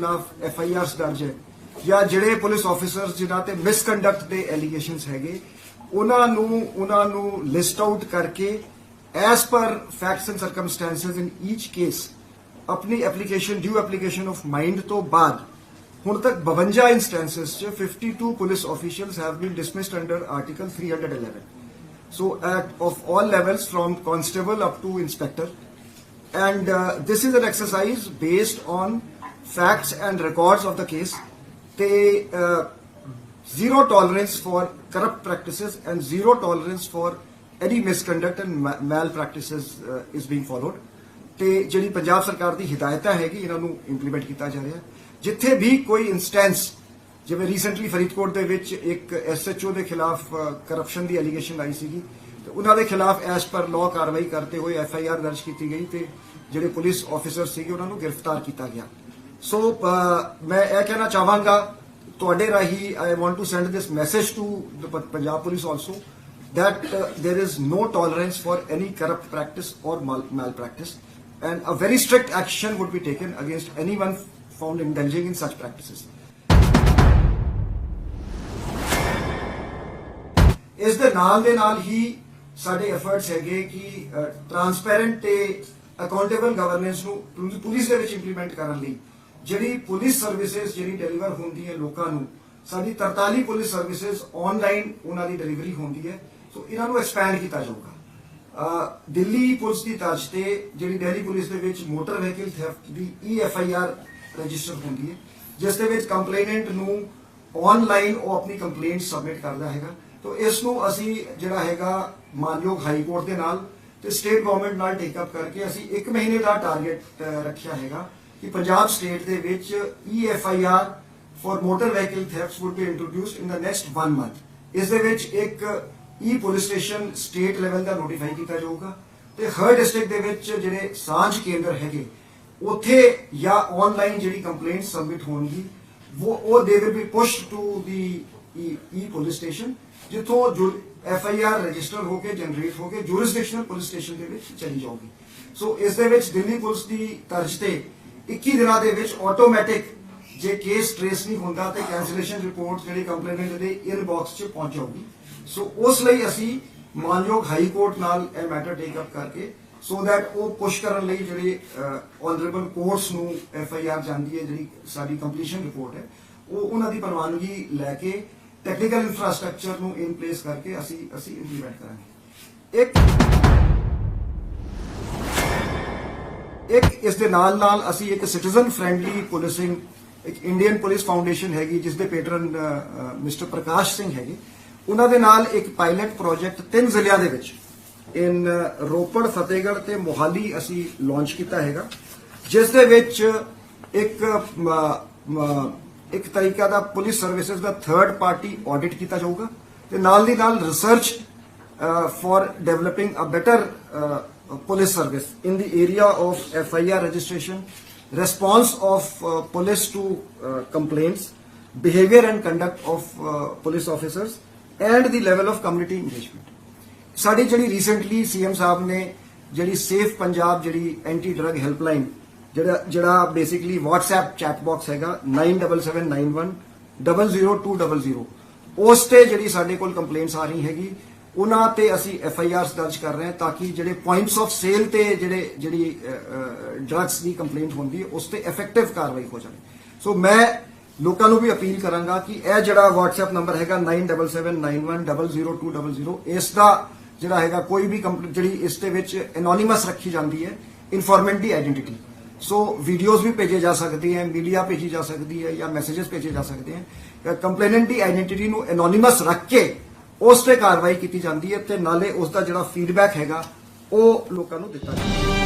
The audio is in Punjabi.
ਖਿਲਾਫ ਐਫ ਆਈ ਆਰ ਦਰਜ ਹੈ। ਜਾਂ ਜਿਹੜੇ ਪੁਲਿਸ ਆਫੀਸਰਸ ਜਿਨ੍ਹਾਂ ਤੇ ਮਿਸਕੰਡਕਟ ਦੇ ਐਲੀਗੇਸ਼ਨਸ ਹੈਗੇ ਉਹਨਾਂ ਨੂੰ ਉਹਨਾਂ ਨੂੰ ਲਿਸਟ ਆਊਟ ਕਰਕੇ as per facts and circumstances in each case ਆਪਣੀ application due application of mind ਤੋਂ ਬਾਅਦ ਹੁਣ ਤੱਕ 52 ਇੰਸਟੈਂਸਸ ਚ 52 police officials have been dismissed under article 311 so at of all levels from constable up to inspector and uh, this is an exercise based on facts and records of the case they uh, zero tolerance for corrupt practices and zero tolerance for any misconduct and malpractices uh, is being followed. ਤੇ ਜਿਹੜੀ ਪੰਜਾਬ ਸਰਕਾਰ ਦੀ ਹਦਾਇਤਾਂ ਹੈਗੀ ਇਹਨਾਂ ਨੂੰ ਇੰਪਲੀਮੈਂਟ ਕੀਤਾ ਜਾ ਰਿਹਾ ਜਿੱਥੇ ਵੀ ਕੋਈ ਇਨਸਟੈਂਸ ਜਿਵੇਂ ਰੀਸੈਂਟਲੀ ਫਰੀਦਕੋਟ ਦੇ ਵਿੱਚ ਇੱਕ ਐਸਐਚਓ ਦੇ ਖਿਲਾਫ ਕਰਪਸ਼ਨ ਦੀ ਐਲੀਗੇਸ਼ਨ ਆਈ ਸੀਗੀ ਤੇ ਉਹਨਾਂ ਦੇ ਖਿਲਾਫ ਐਸ ਪਰ ਲਾਅ ਕਾਰਵਾਈ ਕਰਦੇ ਹੋਏ ਐਫਆਈਆਰ ਦਰਜ ਕੀਤੀ ਗਈ ਤੇ ਜਿਹੜੇ ਪੁਲਿਸ ਆਫੀਸਰ ਸੀਗੇ ਉਹਨਾਂ ਨੂੰ ਗ੍ਰਿਫਤਾਰ ਕੀਤਾ ਗਿਆ। ਸੋ ਅ, ਮੈਂ ਇਹ ਕਹਿਣਾ ਚਾਹਾਂਗਾ ਤੁਹਾਡੇ ਰਾਹੀਂ I want to send this message to the Punjab police also that uh, there is no tolerance for any corrupt practice or mal- malpractice and a very strict action would be taken against anyone found indulging in such practices. ਇਸ ਦੇ ਨਾਲ ਦੇ ਨਾਲ ਹੀ ਸਾਡੇ ਐਫਰਟਸ ਹੈਗੇ ਕਿ ਟਰਾਂਸਪੈਰੈਂਟ ਤੇ ਅਕਾਊਂਟੇਬਲ ਗਵਰਨੈਂਸ ਨੂੰ ਪੁਲਿ- ਪੁਲਿਸ ਦੇ ਵਿੱਚ ਇੰਪਲੀਮੈਂਟ ਕਰਨ ਲਈ ਜਿਹੜੀ ਪੁਲਿਸ ਸਰਵਿਸਿਜ਼ ਜਿਹੜੀ ਡਿਲੀਵਰ ਹੁੰਦੀ ਹੈ ਲੋਕਾਂ ਨੂੰ, ਸਾਡੀ 43 ਪੁਲਿਸ ਸਰਵਿਸਿਜ਼ ਆਨਲਾਈਨ ਉਹਨਾਂ ਦੀ ਡਿਲੀਵਰੀ ਹੁੰਦੀ ਹੈ, ਸੋ ਇਹਨਾਂ ਨੂੰ ਐਕਸਪੈਂਡ ਕੀਤਾ ਜਾਊਗਾ। ਦਿੱਲੀ ਪੁਲਿਸ ਦੀ ਤਰਜ਼ ਤੇ ਜਿਹੜੀ ਦਿੱਲੀ ਪੁਲਿਸ ਦੇ ਵਿੱਚ motor vehicle theft the E F I R register ਹੁੰਦੀ ਹੈ, ਜਿਸ ਦੇ ਵਿੱਚ ਕੰਪਲੇਨੈਂਟ ਨੂੰ ਆਨਲਾਈਨ ਉਹ ਆਪਣੀ ਕੰਪਲੇਂਟ ਸਬਮਿਟ ਕਰਦਾ ਹੈਗਾ। ਤੋਂ ਇਸ ਨੂੰ ਅਸੀਂ ਜਿਹੜਾ ਹੈਗਾ ਮਾਨਯੋਗ ਹਾਈ ਕੋਰਟ ਦੇ ਨਾਲ ਤੇ ਸਟੇਟ ਗਵਰਨਮੈਂਟ ਨਾਲ ਟੇਕ ਅਪ ਕਰਕੇ ਅਸੀਂ 1 ਮਹੀਨੇ ਦਾ ਟਾਰਗੇਟ ਰੱਖਿਆ ਹੈਗਾ। ਕਿ ਪੰਜਾਬ ਸਟੇਟ ਦੇ ਵਿੱਚ E F I R for motor vehicle thefts would be introduced in the next 1 month ਇਸ ਦੇ ਵਿੱਚ ਇੱਕ E police station state level ਦਾ ਨੋਟੀਫਾਈ ਕੀਤਾ ਜਾਊਗਾ ਤੇ ਹਰ ਡਿਸਟ੍ਰਿਕਟ ਦੇ ਵਿੱਚ ਜਿਹੜੇ ਸਾਂਝ ਕੇਂਦਰ ਹੈਗੇ, ਉੱਥੇ ਜਾਂ ਆਨਲਾਈਨ ਜਿਹੜੀ ਕੰਪਲੇਂਟ ਸਬਮਿਟ ਹੋਣਗੀ ਉਹ ਉਹ ਦੇ will be pushed to the E police station ਜਿੱਥੋਂ ਐਫ ਆਈ ਆਰ ਰਜਿਸਟਰ ਹੋ ਕੇ ਜਨਰੇਟ ਹੋ ਕੇ ਜੁਰਿਸਡਿਕਸ਼ਨਲ ਪੁਲਿਸ ਸਟੇਸ਼ਨ ਦੇ ਵਿੱਚ ਚਲੀ ਜਾਊਗੀ। ਸੋ ਇਸ ਦੇ ਵਿੱਚ ਦਿੱਲੀ ਪੁਲਿਸ ਦੀ ਤਰਜ਼ ਤੇ 21 ਦਿਨਾਂ ਦੇ ਵਿੱਚ ਆਟੋਮੈਟਿਕ ਜੇ ਕੇਸ ਟ੍ਰੇਸ ਨਹੀਂ ਹੁੰਦਾ ਤੇ ਕੈਂਸਲੇਸ਼ਨ ਰਿਪੋਰਟ ਜਿਹੜੀ ਕੰਪਲੇਨੈਂਟ ਦੇ ਇਨਬਾਕਸ 'ਚ ਪਹੁੰਚ ਸੋ ਉਸ ਲਈ ਅਸੀਂ ਮਾਨਯੋਗ ਹਾਈ ਕੋਰਟ ਨਾਲ ਇਹ ਮੈਟਰ ਟੇਕ ਅਪ ਕਰਕੇ ਸੋ ਦੈਟ ਉਹ ਪੁਸ਼ ਕਰਨ ਲਈ ਜਿਹੜੇ ਆਨਰੇਬਲ ਕੋਰਟਸ ਨੂੰ ਐਫ ਆਈ ਆਰ ਜਾਂਦੀ ਹੈ, ਜਿਹੜੀ ਸਾਡੀ ਕੰਪਲੀਸ਼ਨ ਰਿਪੋਰਟ ਹੈ, ਉਹ ਉਹਨਾਂ ਦੀ ਪ੍ਰਵਾਨਗੀ ਲੈ ਕੇ ਟੈਕਨੀਕਲ ਇਨਫਰਾਸਟ੍ਰਕਚਰ ਨੂੰ ਇਨ ਪਲੇਸ ਕਰਕੇ ਅਸੀਂ ਅਸੀਂ ਇੰਪਲੀਮੈਂਟ ਕਰਾਂਗੇ। ਇੱਕ ਇੱਕ ਇਸ ਦੇ ਨਾਲ ਨਾਲ ਅਸੀਂ ਇੱਕ ਸਿਟੀਜ਼ਨ ਫ੍ਰੈਂਡਲੀ ਪੁਲਿਸਿੰਗ ਇੱਕ ਇੰਡੀਅਨ ਪੁਲਿਸ ਫਾਊਂਡੇਸ਼ਨ ਹੈਗੀ ਜਿਸ ਦੇ ਪੈਟਰਨ ਮਿਸਟਰ ਪ੍ਰਕਾਸ਼ ਸਿੰਘ ਹੈਗੇ। ਉਹਨਾਂ ਦੇ ਨਾਲ ਇੱਕ ਪਾਇਲਟ ਪ੍ਰੋਜੈਕਟ ਤਿੰਨ ਜ਼ਿਲ੍ਹਿਆਂ ਦੇ ਵਿੱਚ ਇਨ ਰੋਪੜ ਫਤਿਹਗੜ੍ਹ ਤੇ ਮੋਹਾਲੀ ਅਸੀਂ ਲਾਂਚ ਕੀਤਾ ਹੈਗਾ। ਜਿਸ ਦੇ ਵਿੱਚ ਇੱਕ ਇੱਕ ਤਰੀਕਾ ਦਾ ਪੁਲਿਸ ਸਰਵਿਸਿਜ਼ ਦਾ ਥਰਡ ਪਾਰਟੀ ਆਡਿਟ ਕੀਤਾ ਜਾਊਗਾ। ਤੇ ਨਾਲ ਦੀ ਨਾਲ research uh, for a better police service in the area of FIR registration, response of uh, police to uh, complaints, behavior and conduct of uh, police officers, and the level of community engagement. ਸਾਡੀ ਜਿਹੜੀ ਰੀਸੈਂਟਲੀ ਸੀਐਮ ਸਾਹਿਬ ਨੇ ਜਿਹੜੀ ਸੇਫ ਪੰਜਾਬ ਜਿਹੜੀ ਐਂਟੀ ਡਰਗ ਹੈਲਪਲਾਈਨ ਜਿਹੜਾ ਜਿਹੜਾ ਬੇਸਿਕਲੀ WhatsApp ਚੈਟ ਬਾਕਸ ਹੈਗਾ 97791 00200 ਉਸ ਤੇ ਜਿਹੜੀ ਸਾਡੇ ਕੋਲ ਕੰਪਲੇਂਟਸ ਆ ਰਹੀ ਹੈਗੀ ਉਹਨਾਂ ਤੇ ਅਸੀਂ ਐਫ ਆਈ ਆਰਸ ਦਰਜ ਕਰ ਰਹੇ ਹਾਂ ਤਾਂ ਕਿ ਜਿਹੜੇ ਪੁਆਇੰਟਸ ਆਫ ਸੇਲ ਤੇ ਜਿਹੜੇ, ਜਿਹੜੀ ਡਰੱਗਸ ਦੀ ਕੰਪਲੇਂਟ ਹੁੰਦੀ ਹੈ, ਉਸ ਤੇ ਇਫੈਕਟਿਵ ਕਾਰਵਾਈ ਹੋ ਜਾਵੇ। ਸੋ ਮੈਂ ਲੋਕਾਂ ਨੂੰ ਵੀ ਅਪੀਲ ਕਰਾਂਗਾ ਕਿ ਇਹ ਜਿਹੜਾ WhatsApp ਨੰਬਰ ਹੈਗਾ 9779100200 ਇਸ ਦਾ ਜਿਹੜਾ ਹੈਗਾ ਕੋਈ ਵੀ ਕੰਪਨੀ ਜਿਹੜੀ ਇਸ ਦੇ ਵਿੱਚ ਐਨੋਨਿਮਸ ਰੱਖੀ ਜਾਂਦੀ ਹੈ ਇਨਫੋਰਮੈਂਟ ਦੀ ਆਇਡੈਂਟੀਟੀ ਸੋ ਵੀਡੀਓਜ਼ ਵੀ ਭੇਜੇ ਜਾ ਸਕਦੇ ਹੈ ਮੀਡੀਆ ਭੇਜੀ ਜਾ ਸਕਦੀ ਹੈ ਜਾਂ ਮੈਸੇजेस ਭੇਜੇ ਜਾ ਸਕਦੇ ਹੈ। ਕੰਪਲੇਨੈਂਟ ਦੀ ਆਇਡੈਂਟੀਟੀ ਨੂੰ ਐਨੋਨਿਮਸ ਰੱਖ ਕੇ ਉਸ ਤੇ ਕਾਰਵਾਈ ਕੀਤੀ ਜਾਂਦੀ ਹੈ ਤੇ ਨਾਲੇ ਉਸ ਦਾ ਜਿਹੜਾ ਫੀਡਬੈਕ ਹੈਗਾ, ਉਹ ਲੋਕਾਂ ਨੂੰ ਦਿੱਤਾ ਜਾਂਦਾ ਹੈ।